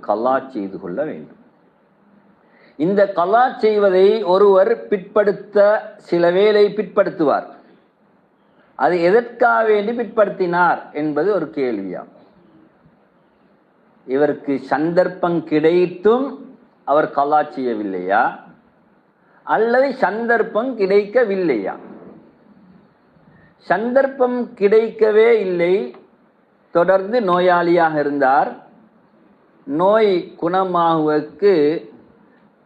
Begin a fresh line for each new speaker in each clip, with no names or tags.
கலா செய்து கொள்ள வேண்டும். இந்த கலா செய்வதை ஒருவர் பிற்படுத்த சில வேளை பிற்படுத்துவார். அது எதற்காக வேண்டி பிற்படுத்தினார் என்பது ஒரு கேள்வியாகும். இவருக்கு சந்தர்ப்பம் கிடைத்தும் அவர் கலா செய்யவில்லையா? அல்லது சந்தர்ப்பம் கிடைக்கவில்லையா? சந்தர்ப்பம் கிடைக்கவே இல்லை. தொடர்ந்து நோயாளியாக இருந்தார். நோய் குணமாகுவதற்கு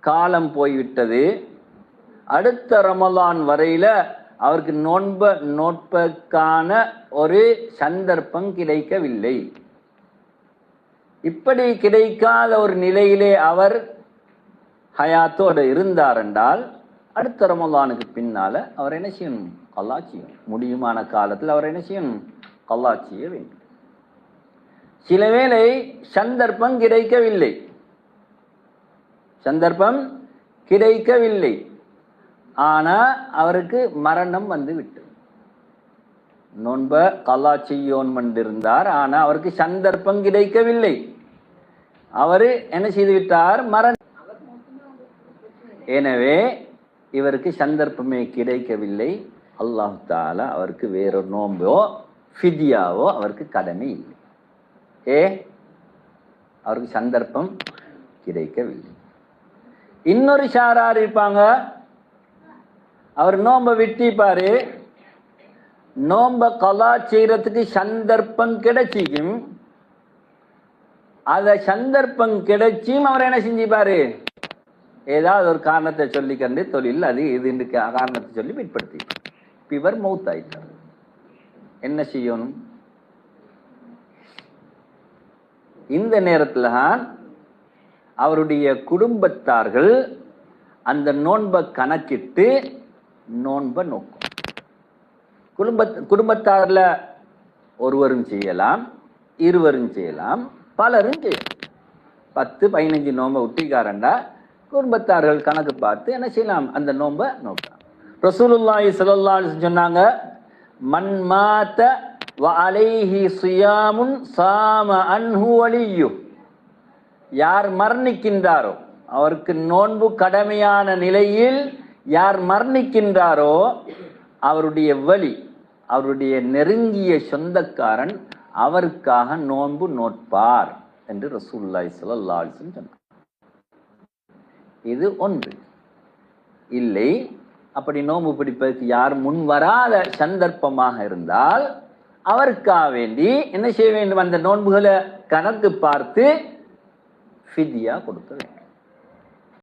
காலம் போய்விட்டது. அடுத்த ரமலான் வரையில் அவருக்கு நோன்ப நோட்பதற்கான ஒரு சந்தர்ப்பம் கிடைக்கவில்லை. இப்படி கிடைக்காத ஒரு நிலையிலே அவர் ஹயாத்தோடு இருந்தார் என்றால் அடுத்த ரமலானுக்கு பின்னால் அவர் என்ன செய்யணும் கல்லாச்சியும் முடியுமான காலத்தில் அவர் என்ன செய்யணும் கல்லாச்சிய வேண்டும். சில வேளை சந்தர்ப்பம் கிடைக்கவில்லை. சந்தர்ப்பம் கிடைக்கவில்லை. ஆனா அவருக்கு மரணம் வந்து விட்டு நோன்ப கலாச்சியோன் செய்யோன் இருந்தார் ஆனா அவருக்கு சந்தர்ப்பம் கிடைக்கவில்லை. அவரு என்ன செய்து விட்டார் மரண எனவே இவருக்கு சந்தர்ப்பமே கிடைக்கவில்லை. அல்லாஹ் தாலா அவருக்கு வேறொரு நோம்போ ஃபிதியாவோ அவருக்கு கடமை இல்லை. ஏ அவருக்கு சந்தர்ப்பம் கிடைக்கவில்லை. இன்னொரு ஷாரார் இருப்பாங்க. அவர் நோம்ப விட்டிப்பாரு. நோம்ப கலா செய்யறதுக்கு சந்தர்ப்பம் கிடைச்சிக்கும். அத சந்தர்ப்பம் கிடைச்சியும் அவர் என்ன செஞ்சுப்பாரு? ஏதாவது ஒரு காரணத்தை சொல்லி கண்டு தொழில் அது இது காரணத்தை சொல்லி பிற்படுத்தி இவர் மௌத் ஆயிட்டார் என்ன செய்யணும்? இந்த நேரத்தில் தான் அவருடைய குடும்பத்தார்கள் அந்த நோன்பை கணக்கிட்டு நோன்பை நோக்கும். குடும்ப குடும்பத்தாரில் ஒருவரும் செய்யலாம் இருவரும் செய்யலாம் பலரும் செய்யலாம். பத்து பதினஞ்சு நோன்பை ஒட்டிக்காரண்டா குடும்பத்தார்கள் கணக்கு பார்த்து என்ன செய்யலாம்? அந்த நோன்பை நோக்கலாம். ரசூலுல்லாஹி ஸல்லல்லாஹு சொன்னாங்க மண் சொன்னாங்க வ அலைஹி சாம அன்ஹு வலியு யார் மரணிக்கின்றாரோ அவருக்கு நோன்பு கடமையான நிலையில் யார் மரணிக்கின்றாரோ அவருடைய வழி அவருடைய நெருங்கிய சொந்தக்காரன் அவருக்காக நோன்பு நோட்பார் என்று ரசூல்லாய் ஸல்லல்லாஹு சொன்னார். இது ஒன்று. இல்லை அப்படி நோன்பு பிடிப்பதற்கு யார் முன் வராத சந்தர்ப்பமாக இருந்தால் அவருக்காக வேண்டி என்ன செய்ய வேண்டும்? அந்த நோன்புகளை கணக்கு பார்த்து ஃபிதியா கொடுக்க வேண்டும்.